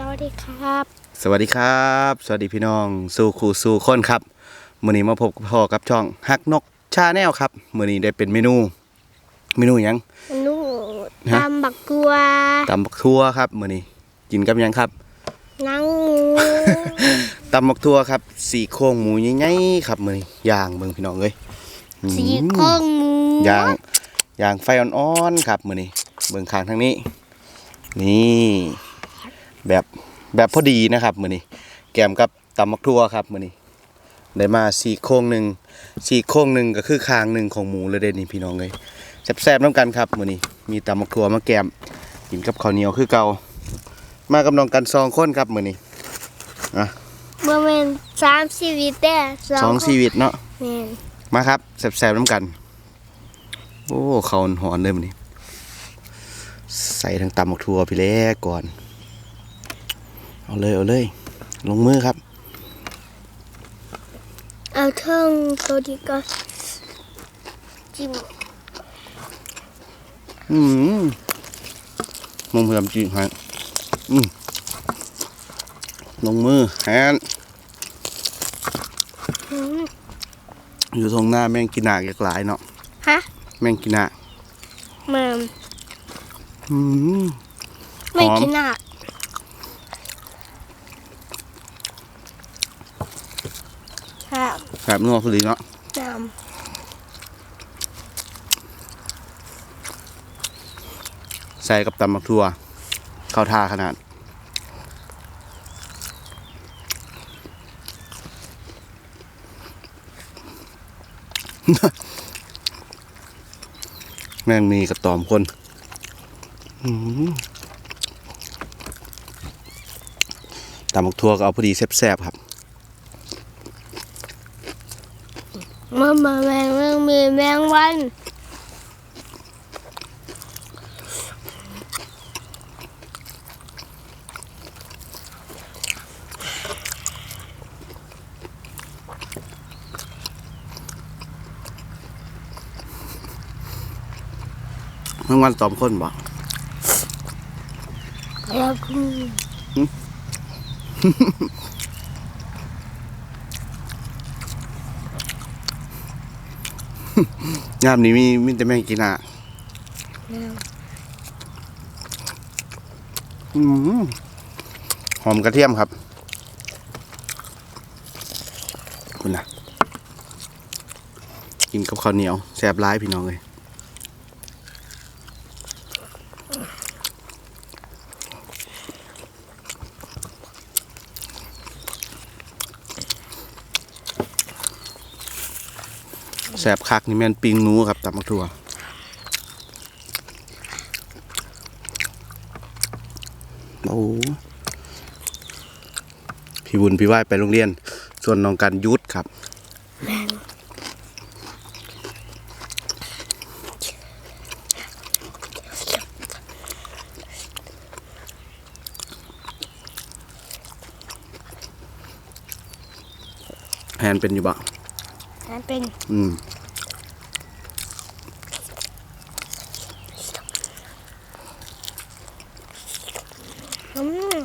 สวัสดีครับ สวัสดีครับ สวัสดีพี่น้อง สู่ครูสู่คนครับมื้อนี้มาพบกับพ่อกับช่องฮักนกชาแนลครับมื้อนี้ได้เป็นเมนู เมนูหยังนูฮะตำบักกัวตำบักทั่วครับมื้อนี้กินกับหยังครับหนังหมูตำบักทั่วครับสี่โครงหมูใหญ่ๆครับมื้อนี้ย่างเบิ่งพี่น้องเอ้ยอืมสีโครงหมูย่างย่างไฟอ่อนๆครับมื้อนี้เบิ่งข้างทางนี้ นี่ แบบแบบพอดีนะครับมื้อนี้แกมกับตำบักทั่วครับมื้อนี้ได้มาสี่โครงหนึ่งสี่โครงหนึ่งก็คือคางหนึ่งของหมูเลยเด่นนี่พี่น้องเลยแซ่บๆน้ำกันครับมื้อนี้มีตำมักถั่วมาแกมกินกับข้าวเหนียวคือเก่ามากับน้องกันสองคนครับมื้อนี้เมื่อเป็นสามชีวิตแต่สองชีวิตเนาะแม่นมาครับแซ่บๆน้ำกัน โอ้เขาหอนเลยมื้อนี้ใส่ทั้งตำมักถั่วพี่เล็กก่อน เอาเลยเอาเลย ลงมือครับ เอาเทิงตัวดีก็จิ้มอืมมึงพยายามจีบให้อืมลงมือแฮนอืมอยู่ตรงหน้าแม่งกินหนากอยากหลายเนาะฮะแม่งกินหนากแม่นอืมไม่หอมกินอ่ ครับแบบนัวสุดดีเนาะน้ใส่กับตำมักทั่วเข้าท่าขนาดแม่งมีกระตอมคนอืมตำมักทั่วก็เอาพอดีแซ่บๆครับำเมื่อมาแมงเรื่องมีแมงวันเมื่อวันตอมคนบ่แล้วก็ ยามนี้มีมีแต่แม่งกินอะน้ำอืมหอมกระเทียมครับ คุณนะกินกับข้าวเหนียวแซ่บร้ายพี่น้องเลย แซ่บคักนี่แม่นปิงหนูครับตับมักถั่วโอ้พี่บุญพี่ว่ายไปโรงเรียน ส่วนน้องกันยุทธครับแฮนเป็นอยู่บ่นั่น เป็น อืมอืม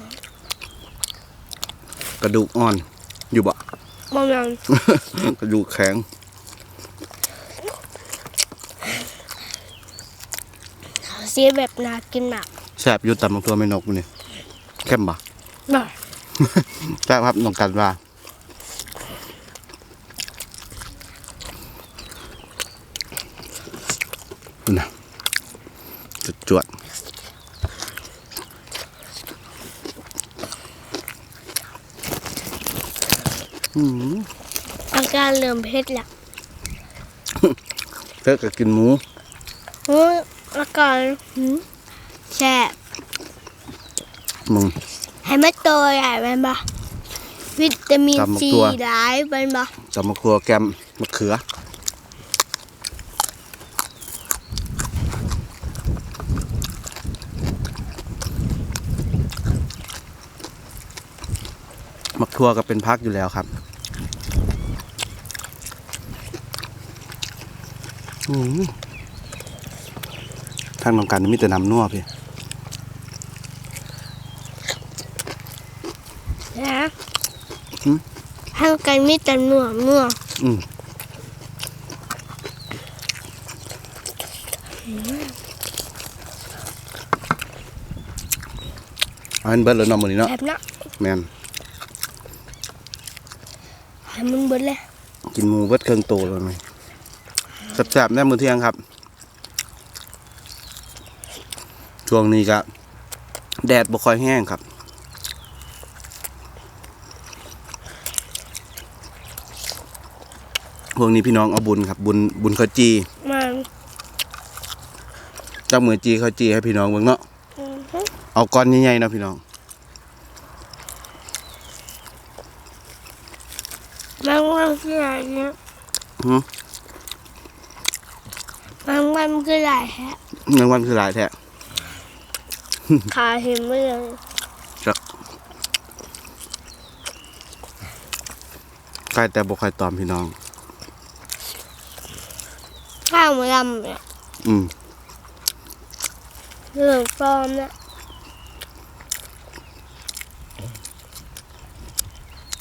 กระดูกอ่อน อยู่บ่บะหมี่กระดูกแข็งสีแบบน่ากินมากแซ่บอยุตำลงตัวไม่นกมันนี่เข้มบ่หน่อยแซ่บครับน้องกันว่า นะจุดจวดอืมอาการเริ่มเผ็ดแล้วเพื่อก็กินหมูเฮ้ยอาการหืมแช่บมึงให้มันโตใหญ่เป็นปะวิตามินตำบักซีตัวหลายเป็นปะจำมะครัวแกมมะเขือ ทั่วก็เป็นพักอยู่แล้วครับอืมทางน้องกันมีแต่น้ำนัวพี่หืมทางไกันมีแต่หนัวหนัวอืมอันเบิดแล้วเนาะมื้อนี้เนาะแบบนั้นแม่น ให้มันเบิดเลยกินหมูเบิดเครื่องโตแล้วไหมแซ่บๆแน่มื้อเที่ยงครับ ช่วงนี้ก็แดดบ่ค่อยแห้งครับพวกนี้พี่น้องเอาบุญครับ บุญบุญข้าวจีมันจับมือจีข้าวจีให้พี่น้องเบิ่งเนาะอือฮึเอาก้อนใหญ่ๆเนาะพี่น้อง มันมัน คืออะไรเนี่ยหืมมันมันคืออะไรฮะเงินวันคือหลายแท้ขาเห็นไม่เลยใกล้แต่บ่ค่อยตอมพี่น้อง ข้าวมันลำเนี่ยอืมเรื่องฟอมเนี่ย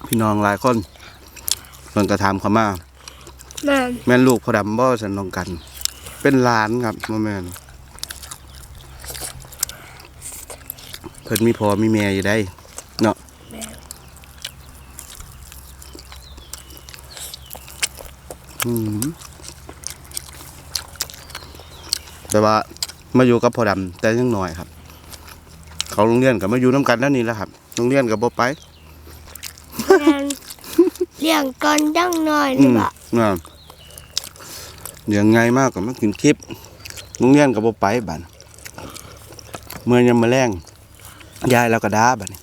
พี่น้องหลายคน เพิ่นก็ถามเข้ามามันแม่นลูกพ่อดำบ่สันน้องกัน เป็นหลานครับบ่แม่นเพิ่นมีพ่อมีแม่อยู่ได้เนาะอืมแต่ว่ามาอยู่กับพ่อดำแต่ยังน้อยครับ เขาโรงเรียนก็มาอยู่น้ำกันแล้วนี่แหละครับโรงเรียนก็บ่ไปมันเลี้ยงก่อนจังหน่อยหอืรือมเปล่าน่ะยังไงมากก็มากินคลิปโรงเรียนก็บ่ไปบัดเมื่อยามมาแรงยายเราก็ด่าบัดนี้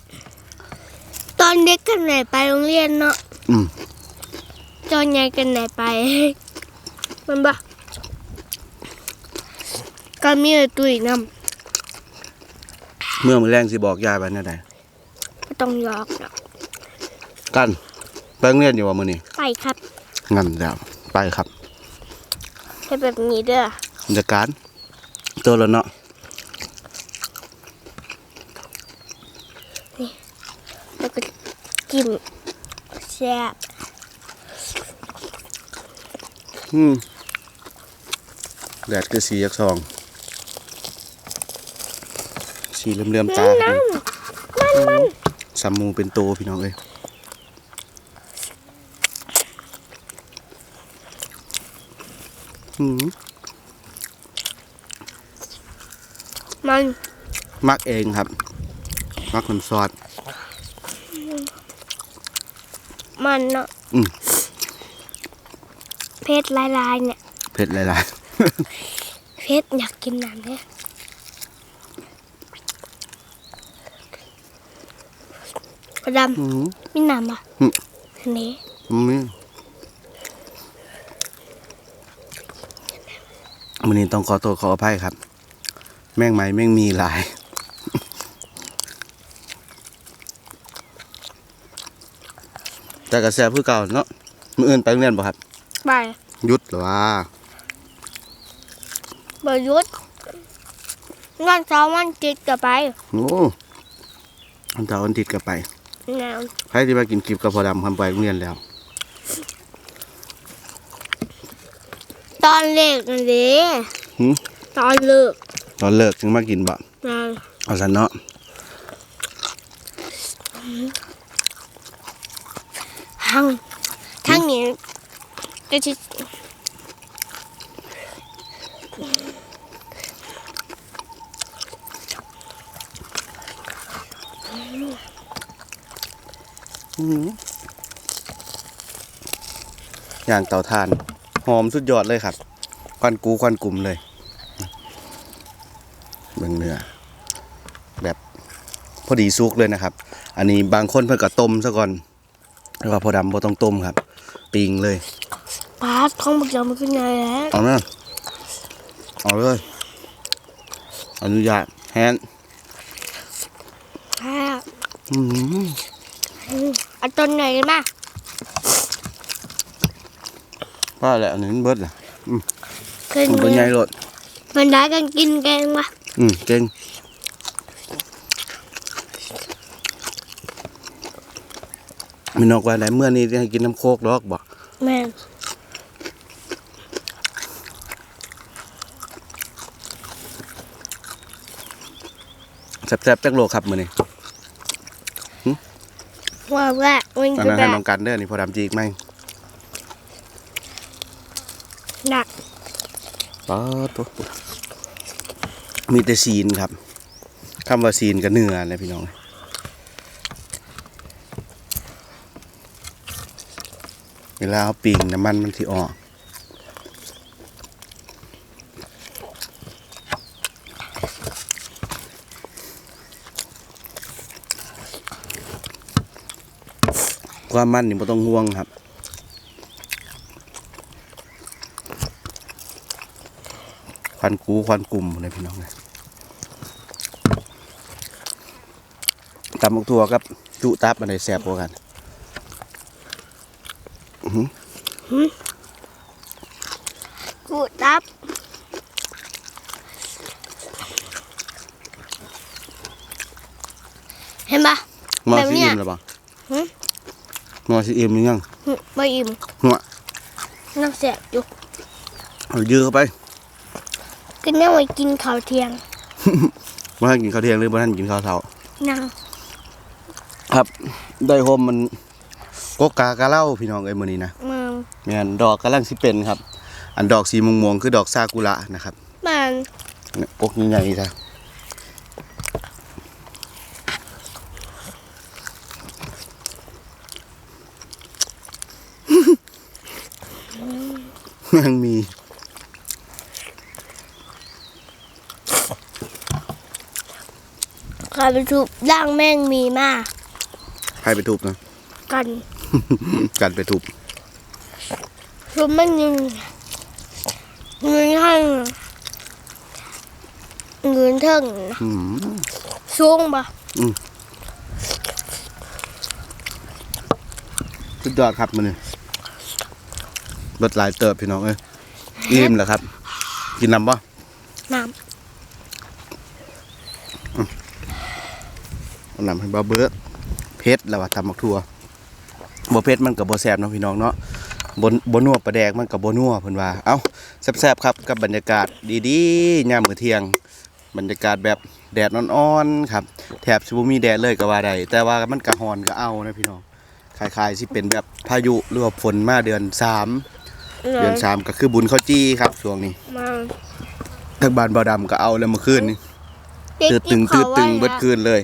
ตอนเด็กกันไหนไปโรงเรียนเนาะอืม ตอนใหญ่กันไหนไป มันบ่ก็มีไอ้ตุ้ยนเมื่อมื้อแรงสิบอกยายบัดแนวใดำไม่ต้องยอกหรอกกัน ไปโรงเรียนอยู่ว่ามื้อนี้ไปครับงั้นแล้วไปครับให้แบบนี้เด้อจัดการตัวแล้วเนาะแล้วก็กินแซ่บอืมแดดคือสียักษ์ซอง สีเหลื่อมๆตาครับนี่ซัมมูเป็นโตพี่น้องเอ้ย มมันมักเองครับ มักน้ำซอสมันเนาะอืมเพชรลายๆเนี่ย เผ็ดหลายเพชรอยากกินน้ำเนี่ยกระดๆอืมำมีน้ำอะอืม อันนี้มี วันนี้ต้องขอโทษขออภัยครับ แม่งไหมแม่งมีหลาย แต่กระแสเพื่อเก่าเนาะมืออื่นไปโรงเรียนบ่ครับไปหยุดหรือว่าบยุทธงานเช้าวันจิตก็ไปโอ้อันเจ้าอันติดกับไปแนวใครที่มากินคลิปกับพอดำคำไปโรงเรียนแล้ว ตอนเล็กนั่นเด้หืมตอนเลิกตอนเลิกจึงมากินบ่นะเอาสันเนาะทั้งทั้งนี้ก็จะอื้อหืออย่างเตาถ่าน หอมสุดยอดเลยครับควันกูควันกลุ่มเลยเบิ่งเนื้อแบบพอดีซุกเลยนะครับ อันนี้บางคนเพิ่นก็ต้มซะก่อนแล้วก็พอดำบ่ต้องต้มครับปิงเลยปาดของบุกจอมันขึ้นไงแล้วเอานะเอาเลยอนุญาตแฮนค่ะอืมเอาต้นไหนกันมา ว่าแหละอันนี้มันเบิดล่ะขึ้นมันเป็นเลไงยโลดมันได้กันกินแกงวะอืมเก่งมีนอกว่าไหนเมื่อนี้ให้กินน้ำโคกดอกบ่แม่นแซ่บๆจักโลครับมื้อนี้ว่าแรกมันอันจะนั้นแบให้บ น้องกันเด้อนี่พอดำจีกไหม หนักป๊าตัวมีแต่ซีนครับคำว่าซีนกับเนื้อเลยพี่น้องเวลาเอาปิ้งน้ำมันมันสิออกความมันนี่ไม่ต้องห่วงครับ วันกูควันกลุ่มเลยพี่น้องเลยตำบักทั่วกับจุตับอันไหนแซ่บกว่ากันกูตับเห็นปะมอแบบสิเนี้ยอิ่มหรือเปล่าหึมอสิอิ่มหรือยังหึไม่อิ่มหัวนั่งแสบอยู่เอายื้อเข้าไป กินยังไว้กินข้าวเที่ยงบ่ทันกินข้าวเที่ยงหรือบ่ทันกินข้าวเช้านั่งครับได้โฮมมันกกกากะเล่าพี่น้องเอ้ยมื้อนี้นะมึงแม่นดอกกำลังสิเป็นครับ อันดอกสีม่วงๆคือดอกซากุระนะครับมันเนี่ยกกใหญ่ๆซะยังมี ข้าไปทุบร่างแม่งมีมาก ใครไปทุบนะ กันกันไปทุบทุบมันยังเงินให้เงินเทิงอืมสูงปะสุดยอดครับมันนี่รถหลายเติบพี่น้องเอ้ยอิ่มแล้วครับ กินน้ำบ่น้ เอา น้ำให้บ่เบิดเผ็ดแล้วว่าตำบักทั่วบ่เผ็ดมันก็บ่แซ่บเนาะพี่น้องเนาะบ่บ่นัวปลาแดกมันก็บ่นัวเพิ่นว่าเอ้าแซ่บๆครับกับบรรยากาศดีๆยามมื้อเที่ยง บรรยากาศแบบแดดอ่อนๆครับแทบสิบ่มีแดดเลยก็ว่าได้แต่ว่ามันก็ร้อนก็เอานะพี่น้องคล้ายๆสิเป็นแบบพายุหรือว่าฝนมาเดือนสามำเดือนสามก็คือบุญข้าวจี้ครับช่วงนี้มาทางบ้านบ่าวดำก็เอาแล้วเมื่อคืนนี่เด็กตืดตึงที่ตืดตึงขาเบิดคืนเลย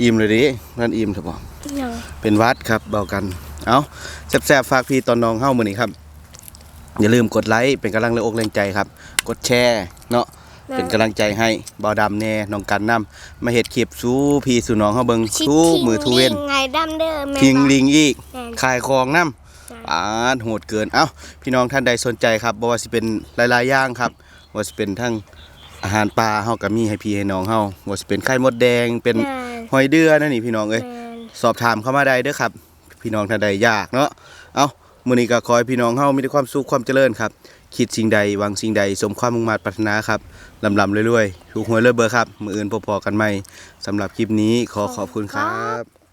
อิ่มเลยดินั่นอิ่มเถอะบ่ยังเป็นหวัดครับเบากัน เอาแซ่บๆฝากพี่ตอนน้องเฮ้ามื้อนี้ครับ อย่าลืมกดไลค์เป็นกำลังแรงอกแรงใจครับ กดแชร์เนาะเป็นกำลังใจให้บ่าวดำแน่น้องกันนํมาเฮ็ดคลิปสู้พี่สู่น้องเฮาเบิ่งชิทุกมือทุกเว้นทิ้งไงดำเด้อแม่ทิ้งปะลิงอีกแม่นขายของนํจ้ะปาดโหดเกินเอ้าพี่น้องท่านใดสนใจครับบ่ว่าสิเป็นหลายๆอย่างครับว่าสิเป็นทั้งอาหารปลาเฮาก็มีให้พี่ให้น้องเฮาว่าสิเป็นไข่มดแดงเป็นแม่น หอยเดือนั่นนี่พี่น้องเอ้ยแม่นสอบถามเข้ามาได้เด้อครับ พี่น้องท่านใดอยากเนาะเอ้ามื้อนี้ก็ขอให้พี่น้องเฮามีแต่ความสุขความเจริญครับ คิดสิ่งใดหวังสิ่งใดสมความมุ่งมั่นปรารถนาครับลำลำรวยๆถูกหวยรวยเบอร์ครับ มื้ออื่นพบๆกันใหม่สำหรับคลิปนี้ขอขอบคุณครับ